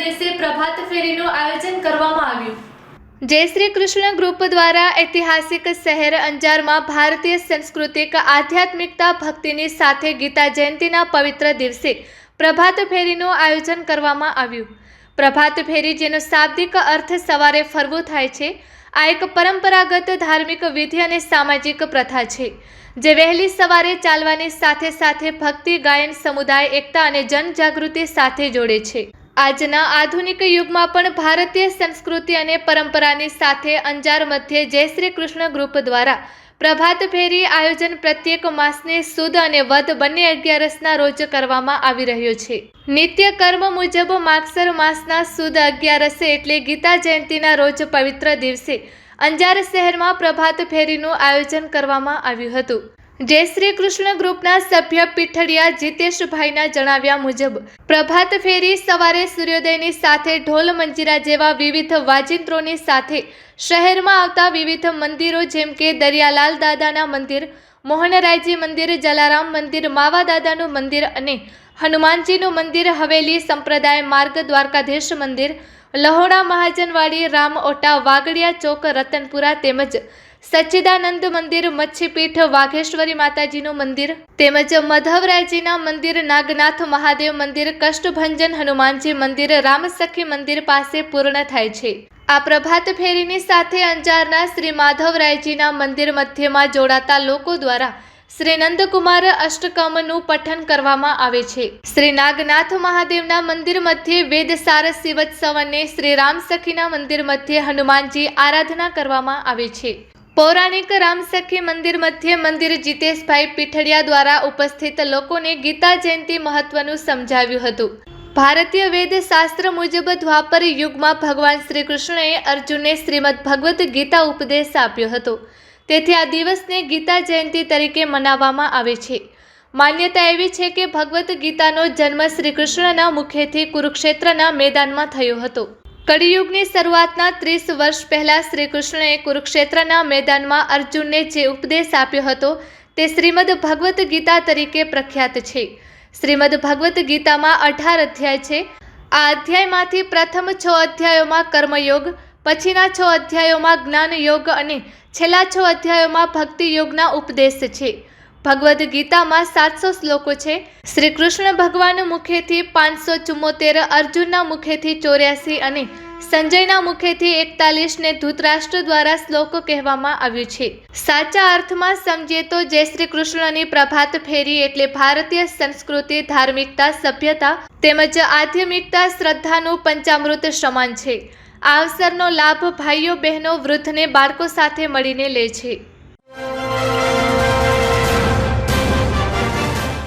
દિવસે પ્રભાત ફેરીનું આયોજન કરવામાં આવ્યું. જય શ્રી કૃષ્ણ ગ્રુપ દ્વારા ઐતિહાસિક શહેર અંજારમાં ભારતીય સાંસ્કૃતિક આધ્યાત્મિકતા ભક્તિની સાથે ગીતા જયંતિના પવિત્ર દિવસે પ્રભાત ફેરીનું આયોજન કરવામાં આવ્યું. પ્રભાત ફેરી, જેનો શાબ્દિક અર્થ સવારે ફરવું થાય છે, આ એક પરંપરાગત ધાર્મિક વિધિ અને સામાજિક પ્રથા છે, જે વહેલી સવારે ચાલવાની સાથે સાથે ભક્તિ, ગાયન, સમુદાય, એકતા અને જનજાગૃતિ સાથે જોડે છે. આજના આધુનિક યુગમાં પણ ભારતીય સંસ્કૃતિ અને પરંપરાની સાથે અંજાર મધ્યે જય શ્રી કૃષ્ણ ગ્રુપ દ્વારા પ્રભાત ફેરી આયોજન પ્રત્યેક માસને સુદ અને વધ બંને અગિયારસના રોજ કરવામાં આવી રહ્યો છે. નિત્ય કર્મ મુજબ માગસર માસના સુદ અગિયારસે એટલે ગીતા જયંતિના રોજ પવિત્ર દિવસે અંજાર શહેરમાં પ્રભાત ફેરીનું આયોજન કરવામાં આવ્યું હતું. જય શ્રી કૃષ્ણ ગ્રુપના સભ્ય પીઠડિયા જીતેશભાઈના જણાવ્યા મુજબ, પ્રભાત ફેરી સવારે સૂર્યોદયની સાથે ઢોલ મંજીરા જેવા વિવિધ વાજિંત્રોની સાથે શહેરમાં આવતા વિવિધ મંદિરો જેમ કે દરિયાલાલ દાદાના મંદિર, મોહનરાયજી મંદિર, જલારામ મંદિર, માવા દાદાનું મંદિર અને હનુમાનજીનું મંદિર, હવેલી સંપ્રદાય માર્ગ, દ્વારકાધીશ મંદિર, લહોણા મહાજનવાડી, રામ ઓટા, વાગડિયા ચોક, રતનપુરા તેમજ સચ્ચિદાનંદ મંદિર, મચ્છીપીઠ, વાઘેશ્વરી માતાજીનું મંદિર તેમજ મધવરાયજીના મંદિર, નાગનાથ મહાદેવ મંદિર, કષ્ટભંજન હનુમાનજી મંદિર, રામસખી મંદિર પાસે પૂર્ણ થાય છે. આ પ્રભાત ફેરીની સાથે અંજારના શ્રી માધવરાયજીના મંદિર મધ્યમાં જોડાતા લોકો દ્વારા શ્રી નંદકુમાર અષ્ટકમનું પઠન કરવામાં આવે છે. શ્રી નાગનાથ મહાદેવના મંદિર મધ્યે વેદસાર શિવોત્સવ અને શ્રી રામસખીના મંદિર મધ્યે હનુમાનજી આરાધના કરવામાં આવે છે. પૌરાણિક રામસખી મંદિર મધ્યે મંદિર જીતેશભાઈ પીઠડિયા દ્વારા ઉપસ્થિત લોકોને ગીતા જયંતિ મહત્વનું સમજાવ્યું હતું. ભારતીય વેદ શાસ્ત્ર મુજબ દ્વાપર યુગમાં ભગવાન શ્રી કૃષ્ણએ અર્જુનને શ્રીમદ ભગવદ્ ગીતા ઉપદેશ આપ્યો હતો. તેથી આ દિવસને ગીતા જયંતિ તરીકે મનાવવામાં આવે છે. માન્યતા એવી છે કે ભગવદ્ ગીતાનો જન્મ શ્રી કૃષ્ણના મુખેથી કુરુક્ષેત્રના મેદાનમાં થયો હતો. કળિયુગની શરૂઆતના ત્રીસ વર્ષ પહેલાં શ્રી કૃષ્ણએ કુરુક્ષેત્રના મેદાનમાં અર્જુનને જે ઉપદેશ આપ્યો હતો તે શ્રીમદ ભગવદ્ ગીતા તરીકે પ્રખ્યાત છે. શ્રીમદ ભગવદ્ ગીતામાં અઢાર અધ્યાય છે. આ અધ્યાયમાંથી પ્રથમ છ અધ્યાયોમાં કર્મયોગ, પછીના છ અધ્યાયોમાં જ્ઞાન યોગ અને છેલ્લા છ અધ્યાયોમાં ભક્તિ યોગના ઉપદેશ છે. ભગવદ્ ગીતામાં સાતસો શ્લોકો છે. શ્રી કૃષ્ણ ભગવાન મુખેથી પાંચસો ચુમ્મોતેર, અર્જુનના મુખેથી ચોર્યાસી અને સંજયના મુખેથી એકતાલીસને ધૂતરાષ્ટ્ર દ્વારા શ્લોકો કહેવામાં આવ્યું છે. સાચા અર્થમાં સમજીએ તો જય શ્રી કૃષ્ણની પ્રભાત ફેરી એટલે ભારતીય સંસ્કૃતિ, ધાર્મિકતા, સભ્યતા તેમજ આધ્યાત્મિકતા, શ્રદ્ધાનું પંચામૃત સમાન છે. આ અવસરનો લાભ ભાઈઓ, બહેનો, વૃદ્ધને બાળકો સાથે મળીને લે છે.